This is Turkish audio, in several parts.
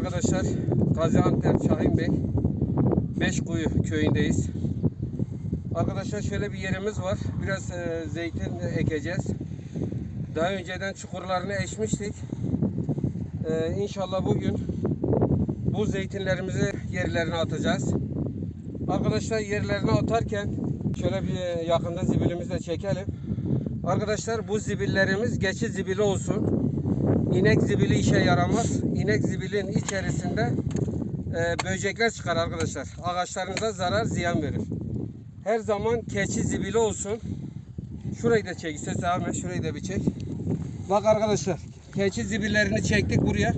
arkadaşlar Gaziantep Şahin Bey Beşkuyu köyündeyiz. Arkadaşlar şöyle bir yerimiz var. Biraz e, zeytin ekeceğiz. Daha önceden çukurlarını eşmiştik. E, inşallah bugün bu zeytinlerimizi yerlerine atacağız. Arkadaşlar yerlerine atarken şöyle bir yakında zibilimizi de çekelim. Arkadaşlar bu zibillerimiz geçici zibili olsun. İnek zibili işe yaramaz. İnek zibilin içerisinde e, böcekler çıkar arkadaşlar. Ağaçlarınıza zarar, ziyan verir. Her zaman keçi zibili olsun. Şurayı da çek. Ses Ahmet şurayı da bir çek. Bak arkadaşlar. Keçi zibillerini çektik buraya.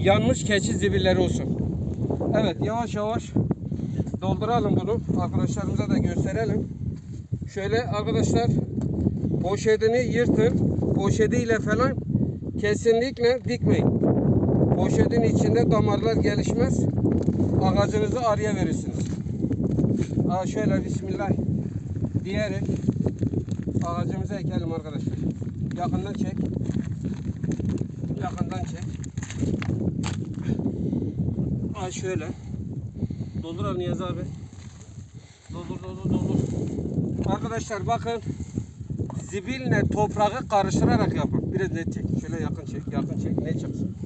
Yanmış keçi zibilleri olsun. Evet yavaş yavaş dolduralım bunu. Arkadaşlarımıza da gösterelim. Şöyle arkadaşlar poşetini yırtın. Poşetiyle falan kesinlikle dikmeyin. Poşetin içinde damarlar gelişmez. Ağacınızı arıya verirsiniz. Aa şöyle bismillah diyerek ağacımızı ekelim arkadaşlar. Yakından çek. Yakından çek. Aa şöyle. Doldur al Niyazi abi. Doldur doldur doldur. Arkadaşlar bakın zibille toprağı karıştırarak yapın. Biraz net çek. Şöyle yakın çek. Yakın çek. Ne çıksın.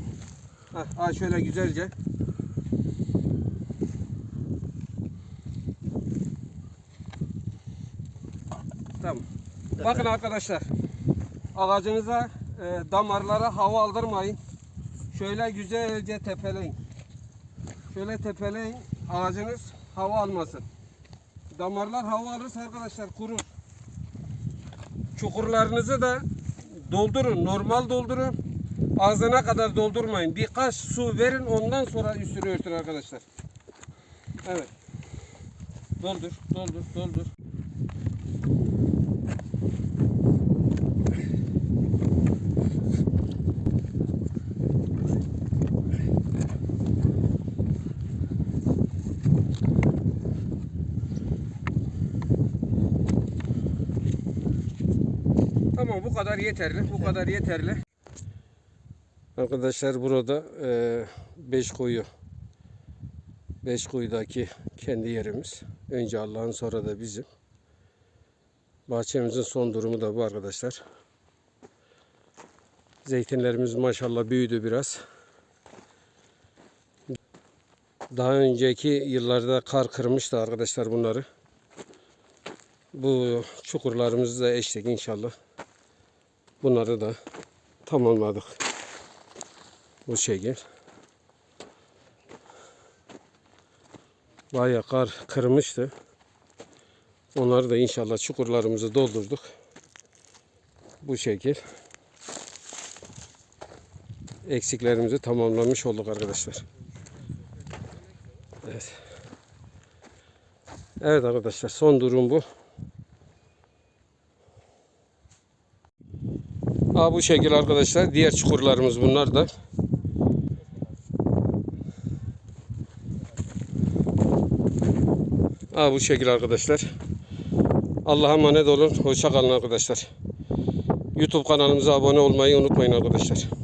Heh, ha şöyle güzelce. Tamam. Bakın arkadaşlar. Ağacınıza e, damarlara hava aldırmayın. Şöyle güzelce tepeleyin. Şöyle tepeleyin. Ağacınız hava almasın. Damarlar hava alırsa arkadaşlar kurur. Çukurlarınızı da doldurun. Normal doldurun. Ağzına kadar doldurmayın. Birkaç su verin ondan sonra üstünü örtün arkadaşlar. Evet. Doldur, doldur, doldur. Tamam bu kadar yeterli. Bu kadar yeterli. Arkadaşlar burada e, beş kuyu. Beş kuyudaki kendi yerimiz. Önce Allah'ın sonra da bizim. Bahçemizin son durumu da bu arkadaşlar. Zeytinlerimiz maşallah büyüdü biraz. Daha önceki yıllarda kar kırmıştı arkadaşlar bunları. Bu çukurlarımızı da eştik inşallah. Bunları da tamamladık. Bu şekil. Bayağı kar kırmıştı. Onları da inşallah çukurlarımızı doldurduk. Bu şekil. Eksiklerimizi tamamlamış olduk arkadaşlar. Evet. Evet arkadaşlar son durum bu. Aa, bu şekil arkadaşlar. Diğer çukurlarımız bunlar da. Aa, bu şekil arkadaşlar. Allah'a emanet olun. Hoşça kalın arkadaşlar. YouTube kanalımıza abone olmayı unutmayın arkadaşlar.